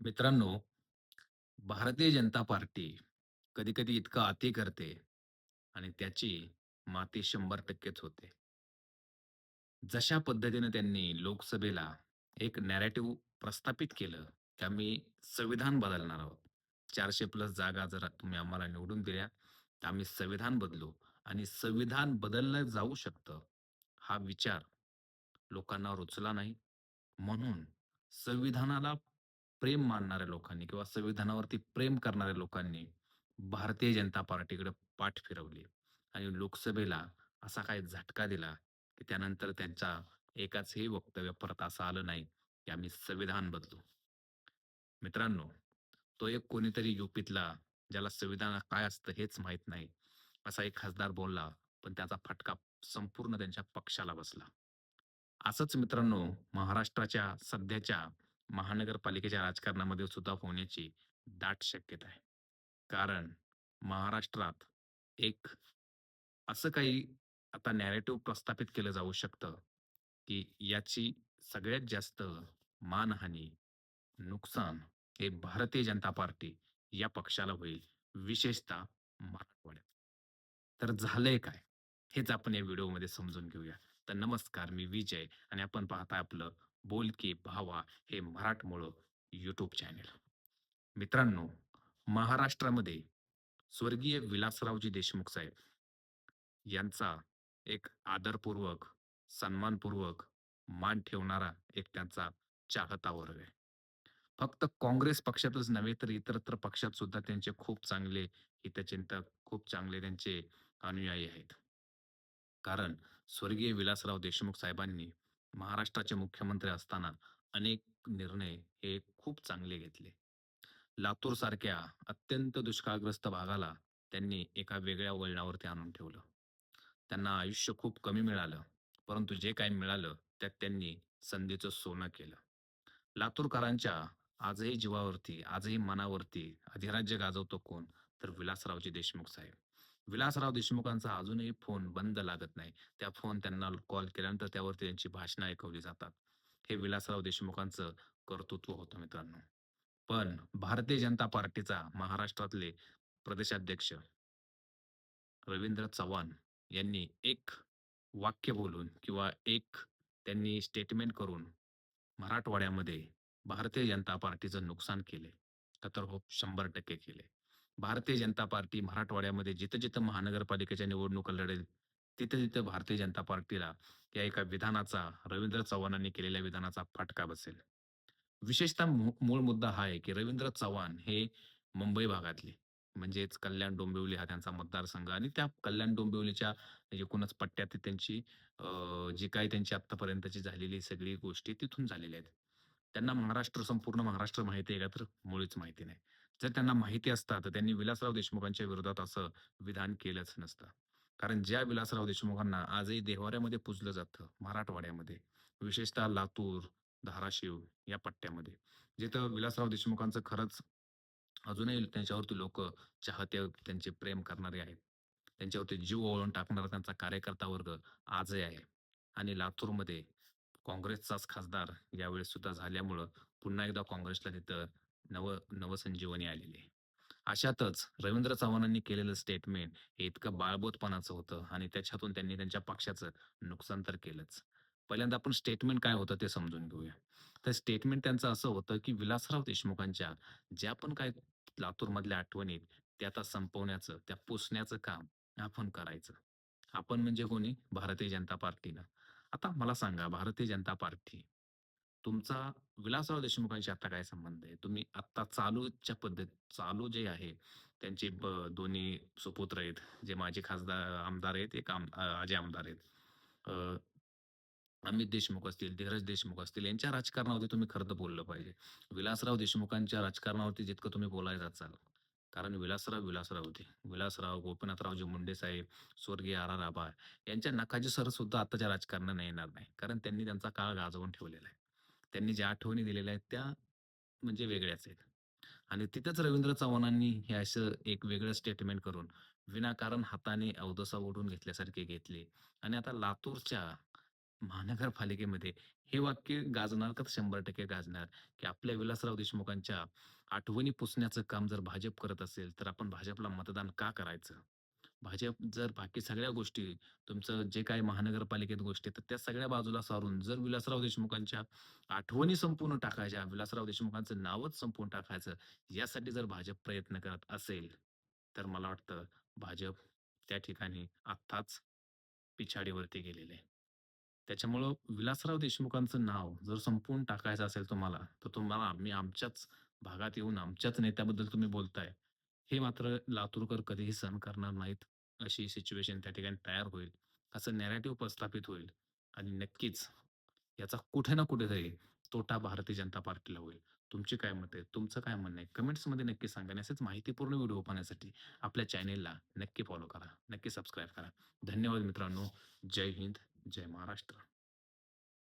मित्रांनो, भारतीय जनता पार्टी कधी-कधी इतकं अति करते आणि त्याची माती 100%च होते. जशा पद्धतीने त्यांनी लोकसभेला एक नॅरेटिव्ह प्रस्थापित केलं, की आम्ही संविधान बदलणार आहोत. 400 प्लस जागा जर तुम्ही आम्हाला निवडून दिल्या, तर आम्ही संविधान बदलू आणि संविधान बदललं जाऊ शकतं, हा विचार लोकांना रुचला नाही. म्हणून संविधानाला प्रेम मानणाऱ्या लोकांनी किंवा संविधानावरती प्रेम करणाऱ्या लोकांनी भारतीय जनता पार्टीकडे पाठ फिरवली आणि लोकसभेला असा काही झटका दिला, की त्यानंतर त्यांचा एकाचही वक्तव्य परत असं आलं नाही, की आम्ही संविधान बदलू. मित्रांनो, तो एक कोणीतरी यूपीतला ज्याला संविधान काय असतं हेच माहीत नाही, असा एक खासदार बोलला, पण त्याचा फटका संपूर्ण त्यांच्या पक्षाला बसला. असंच मित्रांनो, महाराष्ट्राच्या सध्याच्या महानगरपालिकेच्या राजकारणामध्ये सुद्धा होण्याची दाट शक्यता आहे. कारण महाराष्ट्रात एक असं काही आता नॅरेटिव्ह प्रस्थापित केलं जाऊ शकतं, की याची सगळ्यात जास्त मानहानी, नुकसान हे भारतीय जनता पार्टी या पक्षाला होईल, विशेषतः मराठवाड्यात. तर झालंय काय? हेच आपण या व्हिडिओमध्ये समजून घेऊया. तर नमस्कार, मी विजय आणि आपण पाहताय आपलं बोल की भावा हे मराठमोळं यूट्यूब चॅनेल. मित्रांनो, महाराष्ट्रामध्ये स्वर्गीय विलासरावजी देशमुख साहेब यांचा एक आदरपूर्वक, सन्मानपूर्वक मान ठेवणारा एक त्यांचा चाहता वर्ग आहे. फक्त काँग्रेस पक्षातच नव्हे, तर इतरत्र पक्षात सुद्धा त्यांचे खूप चांगले हितचिंतक, खूप चांगले त्यांचे अनुयायी आहेत. कारण स्वर्गीय विलासराव देशमुख साहेबांनी महाराष्ट्राचे मुख्यमंत्री असताना अनेक निर्णय हे खूप चांगले घेतले. लातूर सारख्या अत्यंत दुष्काळग्रस्त भागाला त्यांनी एका वेगळ्या वळणावरती आणून ठेवलं. त्यांना आयुष्य खूप कमी मिळालं, परंतु जे काही मिळालं त्यात त्यांनी संधीचं सोनं केलं. लातूरकरांच्या आजही जीवावरती, आजही मनावरती अधिराज्य गाजवतो कोण? तर विलासरावजी देशमुख साहेब. विलासराव देशमुखांचा अजूनही फोन बंद लागत नाही. त्या फोन त्यांना कॉल केल्यानंतर त्यावरती त्यांची भाषणं ऐकवली जातात. हे विलासराव देशमुखांचं कर्तृत्व होतं मित्रांनो. पण भारतीय जनता पार्टीचा महाराष्ट्रातले प्रदेशाध्यक्ष रवींद्र चव्हाण यांनी एक वाक्य बोलून किंवा एक त्यांनी स्टेटमेंट करून मराठवाड्यामध्ये भारतीय जनता पार्टीचं नुकसान केले. तर हो, 100% केले. भारतीय जनता पार्टी मराठवाड्यामध्ये जिथं-जिथं महानगरपालिकेच्या निवडणुका लढेल, तिथं-तिथं भारतीय जनता पार्टीला या एका विधानाचा, रवींद्र चव्हाणांनी केलेल्या विधानाचा फटका बसेल. विशेषतः मू मूळ मुद्दा हा आहे, की रवींद्र चव्हाण हे मुंबई भागातले, म्हणजेच कल्याण डोंबिवली हा त्यांचा मतदारसंघ आणि त्या कल्याण डोंबिवलीच्या एकूणच पट्ट्यात त्यांची जी काही त्यांची आत्तापर्यंतची झालेली सगळी गोष्टी तिथून झालेल्या आहेत. त्यांना महाराष्ट्र, संपूर्ण महाराष्ट्र माहिती आहे का? तर मुळीच माहिती नाही. जर त्यांना माहिती असतं, तर त्यांनी विलासराव देशमुखांच्या विरोधात असं विधान केलंच नसतं. कारण ज्या विलासराव देशमुखांना आजही देवाऱ्यामध्ये पुजलं जातं, मराठवाड्यामध्ये, विशेषतः लातूर, धाराशिव या पट्ट्यामध्ये, जिथं विलासराव देशमुखांचं खरंच अजूनही त्यांच्यावरती लोक चाहते, त्यांचे प्रेम करणारे आहेत. त्यांच्यावरती जीव ओळून टाकणारा त्यांचा कार्यकर्ता वर्ग आजही आहे. आणि लातूरमध्ये काँग्रेसचाच खासदार यावेळेस सुद्धा झाल्यामुळं पुन्हा एकदा काँग्रेसला तिथं नव नवसंजीवनी आलेली अशातच रवींद्र चव्हाणांनी केलेलं स्टेटमेंट हे इतकं बाळबोधपणाचं होतं आणि त्याच्यातून त्यांनी त्यांच्या पक्षाचं नुकसान तर केलंच. पहिल्यांदा आपण स्टेटमेंट काय होतं ते समजून घेऊया. तर स्टेटमेंट त्यांचं असं होतं, की विलासराव देशमुखांच्या ज्या पण काय लातूरमधल्या आठवणीत त्या आता संपवण्याचं, त्या पुसण्याचं काम आपण करायचं. आपण म्हणजे कोणी? भारतीय जनता पार्टीनं. आता मला सांगा, भारतीय जनता पार्टी, तुमचा विलासराव देशमुखांशी आता काय संबंध आहे? तुम्ही आत्ता चालूच्या पद्धत चालू जे आहे, त्यांचे ब दोन्ही सुपुत्र आहेत, जे माजी खासदार आमदार आहेत, एक आम आजी आमदार आहेत. अमित देशमुख असतील, धीरज देशमुख असतील, यांच्या राजकारणावरती तुम्ही खरं तर बोललं पाहिजे. विलासराव देशमुखांच्या राजकारणावरती जितकं तुम्ही बोलायला चाल कारण विलासराव, विलासराव होते. विलासराव, गोपीनाथरावजी मुंडे साहेब, स्वर्गीय आर. आर. आबा यांच्या नखाचे सर सुद्धा आताच्या राजकारणाने येणार नाही. कारण त्यांनी त्यांचा काळ गाजवून ठेवलेला आहे. त्यांनी ज्या आठवणी दिलेल्या आहेत, त्या म्हणजे वेगळ्याच आहेत. आणि तिथेच रवींद्र चव्हाणांनी हे असं एक वेगळं स्टेटमेंट करून विनाकारण हाताने अवदसा ओढून घेतल्यासारखे घेतले आणि आता लातूरच्या महानगरपालिकेमध्ये हे वाक्य गाजणार का 100% गाजणार, की आपल्या विलासराव देशमुखांच्या आठवणी पुसण्याचं काम जर भाजप करत असेल, तर आपण भाजपला मतदान का करायचं? भाजप जर बाकी सगळ्या गोष्टी, तुमचं जे काही महानगरपालिकेत गोष्टी आहेत, तर त्या सगळ्या बाजूला सारून जर विलासराव देशमुखांच्या आठवणी संपूर्ण टाकायच्या, विलासराव देशमुखांचं नावच संपवून टाकायचं, यासाठी जर भाजप प्रयत्न करत असेल, तर मला वाटतं भाजप त्या ठिकाणी आत्ताच पिछाडीवरती गेलेले आहे. त्याच्यामुळं विलासराव देशमुखांचं नाव जर संपूर्ण टाकायचं असेल तुम्हाला, तर तुम्हाला आम्ही आमच्याच भागात येऊन आमच्याच नेत्याबद्दल तुम्ही बोलताय, हे मात्र लातूरकर कधीही सहन करणार नाहीत. अशी सिच्युएशन त्या ठिकाणी तयार होईल. असं नॅरेटिव्ह प्रस्थापित होईल आणि नक्कीच याचा कुठे ना कुठेतरी तोटा भारतीय जनता पार्टीला होईल. तुमची काय मत आहे? तुमचं काय म्हणणं आहे? कमेंट्समध्ये नक्की सांगा आणि असेच माहितीपूर्ण व्हिडिओ पाहण्यासाठी आपल्या चॅनेलला नक्की फॉलो करा. नक्की सबस्क्राईब करा. धन्यवाद मित्रांनो. जय हिंद, जय महाराष्ट्र.